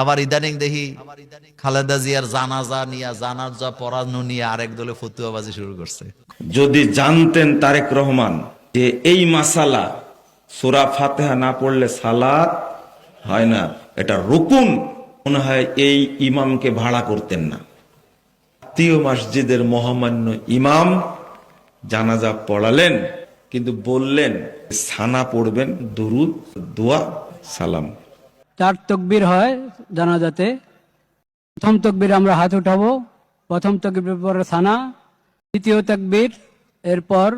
আবার ইদানিং দেখি খালেদা জিয়ার জানাজা নিয়া, জানাজা পড়ানো নিয়ে আরেক দলে ফতুয়াবাজি শুরু করছে। যদি জানতেন তারেক রহমান যে এই মাসালা সুরা ফাতেহা না পড়লে সালাত হয় না, এটা রুকুন, মনে হয় এই ইমামকে ভাড়া করতেন না। আত্মীয় মসজিদের মহামান্য ইমাম জানাজা পড়ালেন, কিন্তু বললেন, সানা পড়বেন, দুরুদ, দোয়া, সালাম। চার তকবির হয় জানাজাতে। প্রথম তকবির আমরা হাত উঠাবো, প্রথম তকবির পর সানা, দ্বিতীয় তকবির এরপর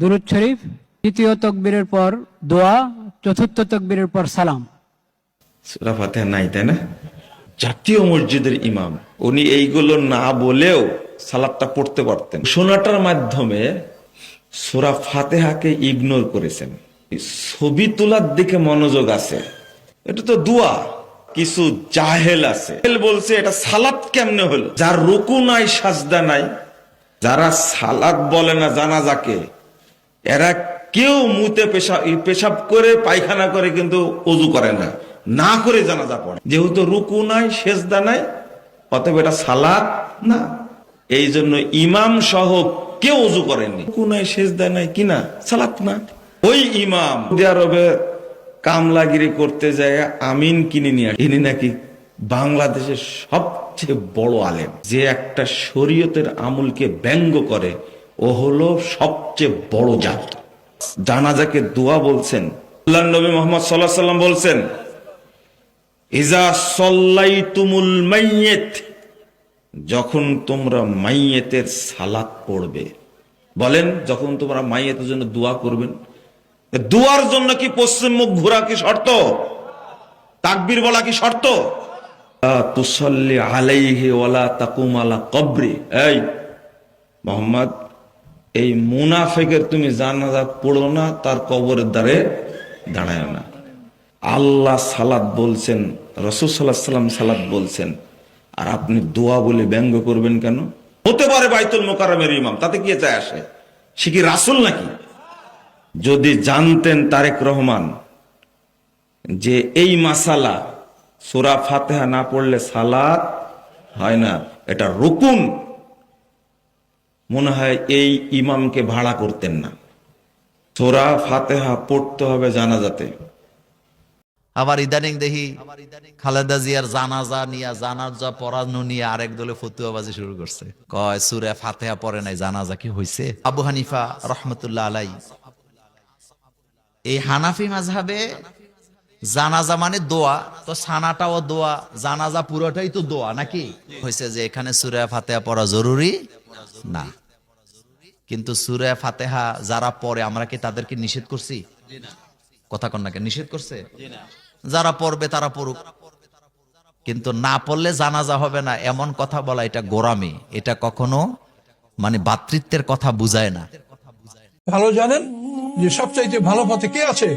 দুরুদ শরীফ, তৃতীয় তকবীরের পর দোয়া, চতুর্থ তকবীরের পর সালাম। নাই, তাই না? জাতীয় মসজিদের ইমাম, উনি এইগুলো না বলেও সালাদটা পড়তে পারতেন। শোনাটার মাধ্যমে সুরা ফাতেহাকে ইগনোর করেছেন। ছবি তোলার দিকে মনোযোগ আছে। এটা তো দোয়া। কিছু জাহেল আছে। বলছে, এটা সালাদ কেমনে হলো? যার রুকু নাই, সাজদা নাই, যারা সালাদ বলে না জানাজাকে, এরা কেউ মুতে পেশাব পেশাব করে, পায়খানা করে, কিন্তু অজু করে না। না করে জানাজা পড়ে। যেহেতু রুকু নাই, সেজদা নাই, অতএব এটা সালাত না। এই জন্য ইমাম সহ কেউ অজু করেনি রুকু নাই, সেজদা নাই কিনা সালাত না। ওই ইমাম আরবে কামলাগিরি করতে যায়, আমিন কিনে নিয়ে। ইনি নাকি বাংলাদেশের সবচেয়ে বড় আলেম। যে একটা শরীয়তের আমুলকে ব্যঙ্গ করে, ও হলো সবচেয়ে বড় জাত। জানাজাকে দোয়া বলছেন। আল্লাহ নবী মোহাম্মদ সাল্লাহ সাল্লাম বলছেন, ইজা সল্লাই তুমুল মাইয়েত যখন তোমরা মাইয়েতের সালাত পড়বে। বলেন, যখন তোমরা মাইয়েতের জন্য দোয়া করবেন দোয়ার জন্য কি পশ্চিম মুখ ঘোরা কি শর্ত? তাকবীর বলা কি শর্ত? তুসল্লি তাকুম আলা এই মোহাম্মদ, এই মুনাফেকের তুমি না, তার কবরের দ্বারে দাঁড়ায় না। আল্লাহ সালাদ বলছেন সালাদ বলছেন, আর আপনি দোয়া বলে ব্যঙ্গ করবেন কেন? হতে পারে বাইতুল মোকারমের ইমাম, তাতে কি চায় আসে? সে কি রাসুল নাকি? যদি জানতেন তারেক রহমান যে এই মাসালা, সুরা ফাতেহা না পড়লে সালাত হয় না, এটা রুকুন। মনে হয় এই ইমামকে ভাড়া করতেন না। সোরা ফাতেহা পড়তে হবে জানাজাতে। আবার ইদানিং দেখি খালেদা জিয়ার জানাজা নিয়া, জানাজা পড়ানো নিয়ে আরেক দলে ফতুয়াবাজি শুরু করছে। কয়, সুরে ফাতেহা পড়ে নাই, জানাজা কি হয়েছে আবু হানিফা রহমতুল্লাহ আলাই এই হানাফি মাঝহাবে জানাজা মানে দোয়া, তো সানাটাও দোয়া, জানাজা পুরোটাই তো দোয়া নাকি? হয়েছে যে এখানে সুরে ফাতেহা পড়া জরুরি? না। কিন্তু সুরে ফাতেহা যারা পড়ে, আমরা কি তাদেরকে নিষেধ করছি? কথা কন্যাকে নিষেধ করছে? যারা পড়বে তারা পড়ুক। কিন্তু না পড়লে জানাজা হবে না, এমন কথা বলা, এটা গোরামি এটা কখনো মানে বাতৃত্বের কথা বুঝায় না। ভালো জানেন? যে সবচাইতে ভালো পথে কে আছে?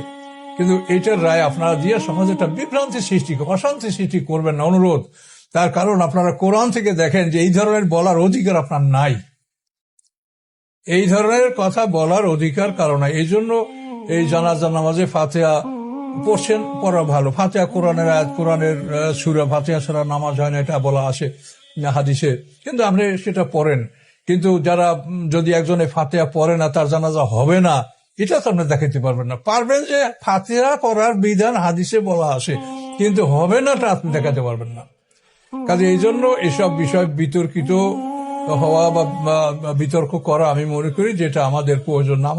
কিন্তু এটার রায় আপনারা দিয়ে সমাজে একটা বিভ্রান্তি সৃষ্টি, অশান্তি সৃষ্টি করবেন না, অনুরোধ। তার কারণ আপনারা কোরআন থেকে দেখেন যে এই ধরনের বলার অধিকার আপনার নাই। এই ধরনের কথা বলার অধিকার কারণ এই জন্য এই জানাজা নামাজে ফাতেহা পড়ছেন, পড়া ভালো। ফাতেহা কোরআনের আয়াত, কোরআনের সুরা, ফাতেহা ছাড়া নামাজ হয় না, এটা বলা না হাদিসে। কিন্তু আপনি সেটা পড়েন। কিন্তু যারা যদি একজনে ফাতেহা পড়ে না, তার জানাজা হবে না। এটা তো দেখাতে পারবেন না। পারবেন যে ফাতিরা পড়ার বিধান হাদিসে বলা আছে, কিন্তু হবে না তা আপনি দেখাতে পারবেন না। কাজে এই জন্য এসব বিষয় বিতর্কিত হওয়া বা বা বিতর্ক করা আমি মনে করি যেটা আমাদের প্রয়োজন না।